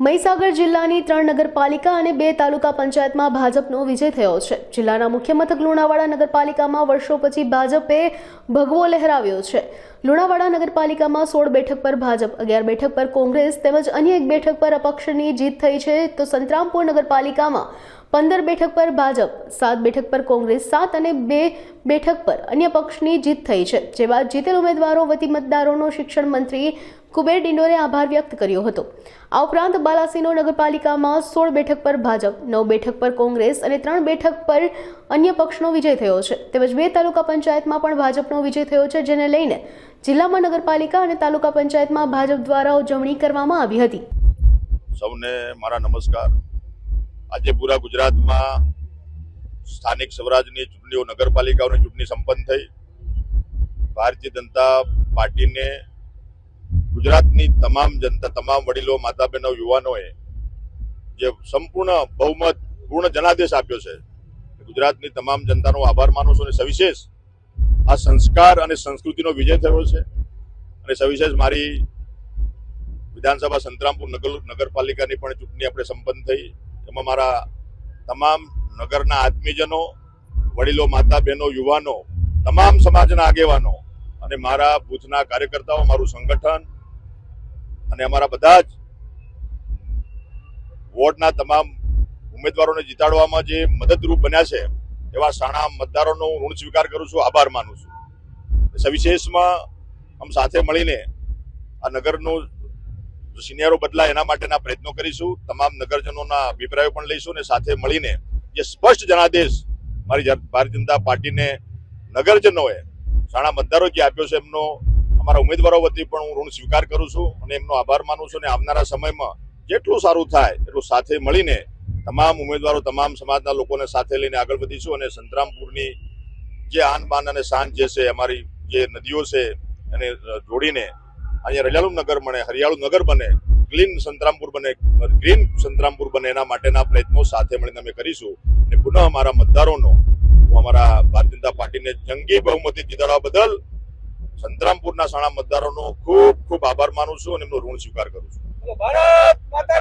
મહીસાગર જિલ્લાની ત્રણ નગરપાલિકા અને બે તાલુકા પંચાયતમાં ભાજપનો વિજય થયો છે. જિલ્લાના મુખ્ય મથક લુણાવાડા નગરપાલિકામાં વર્ષો પછી ભાજપે ભગવો લહેરાવ્યો છે. લુણાવાડા નગરપાલિકામાં સોળ બેઠક પર ભાજપ, અગિયાર બેઠક પર કોંગ્રેસ તેમજ અન્ય એક બેઠક પર અપક્ષની જીત થઈ છે તો સંતરામપુર નગરપાલિકામાં પંદર બેઠક પર ભાજપ, સાત બેઠક પર કોંગ્રેસ, સાત અને બે બેઠક પર અન્ય પક્ષની જીત થઈ છે. જે બાદ જીતેલ ઉમેદવારો વતી મતદારોનો શિક્ષણ મંત્રી કુબેર ડિંડોરે આભાર વ્યક્ત કર્યો હતો. આ ઉપરાંત બાલાસિનો નગરપાલિકામાં સોળ બેઠક પર ભાજપ, નવ બેઠક પર કોંગ્રેસ અને ત્રણ બેઠક પર અન્ય પક્ષનો વિજય થયો છે. તેમજ બે તાલુકા પંચાયતમાં પણ ભાજપનો વિજય થયો છે, જેને લઈને જિલ્લામાં નગરપાલિકા અને તાલુકા પંચાયતમાં ભાજપ દ્વારા ઉજવણી કરવામાં આવી હતી. સૌને મારા નમસ્કાર. આજે પૂરા ગુજરાતમાં સ્થાનિક સ્વરાજની ચૂંટણીઓ, નગરપાલિકાઓની ચૂંટણી સંપન્ન થઈ. ભારતીય જનતા પાર્ટીને ગુજરાતની તમામ જનતા, તમામ વડીલો માતા બહેનો યુવાનોએ જે સંપૂર્ણ બહુમત, પૂર્ણ જનાદેશ આપ્યો છે. ગુજરાતની તમામ જનતાનો આભાર માનું છું અને સવિશેષ આ સંસ્કાર અને સંસ્કૃતિનો વિજય થયો છે. અને સવિશેષ મારી વિધાનસભા સંતરામપુર નગર, નગરપાલિકાની પણ ચૂંટણી આપણે સંપન્ન થઈ. એમાં મારા તમામ નગરના આત્મીયજનો, વડીલો માતા બહેનો યુવાનો, તમામ સમાજના આગેવાનો અને મારા બૂથના કાર્યકર્તાઓ, મારું સંગઠન અને અમારા બધા જ વોર્ડના તમામ ઉમેદવારોને જીતાડવામાં જે મદદરૂપ બન્યા છે, એવા સાણા મતદારોનો હું ઋણ સ્વીકાર કરું છું, આભાર માનું છું. સવિશેષમાં આમ સાથે મળીને આ નગરનું સિનિયરો બદલાય એના માટેના પ્રયત્નો કરીશું, તમામ નગરજનોના અભિપ્રાયો પણ લઈશું અને સાથે મળીને જે સ્પષ્ટ જનાદેશ મારી ભારતીય જનતા પાર્ટીને નગરજનોએ સાણા મતદારો જે આપ્યો છે, એમનો અમારા ઉમેદવારો વતી પણ હું ઋણ સ્વીકાર કરું છું અને એમનો આભાર માનું છું અને આવનારા સમયમાં જેટલું સારું થાય એટલું સાથે મળીને તમામ ઉમેદવારો, તમામ સમાજના લોકોને સાથે લઈને આગળ વધીશું અને સંતરામપુરની જે આન બાન અને શાન જે છે, અમારી જે નદીઓ છે એને જોડીને અહીંયા રજાલુ નગર બને, હરિયાળુ નગર બને, ક્લીન સંતરામપુર બને ગ્રીન સંતરામપુર બને એના માટેના પ્રયત્નો સાથે મળીને અમે કરીશું. અને પુનઃ અમારા મતદારોનો, હું અમારા ભારતીય જનતા પાર્ટીને જંગી બહુમતી જીતાડવા બદલ સંતરામપુરના સાણા મતદારોનો ખૂબ ખૂબ આભાર માનું છું અને એમનો ઋણ સ્વીકાર કરું છું. ભારત માતા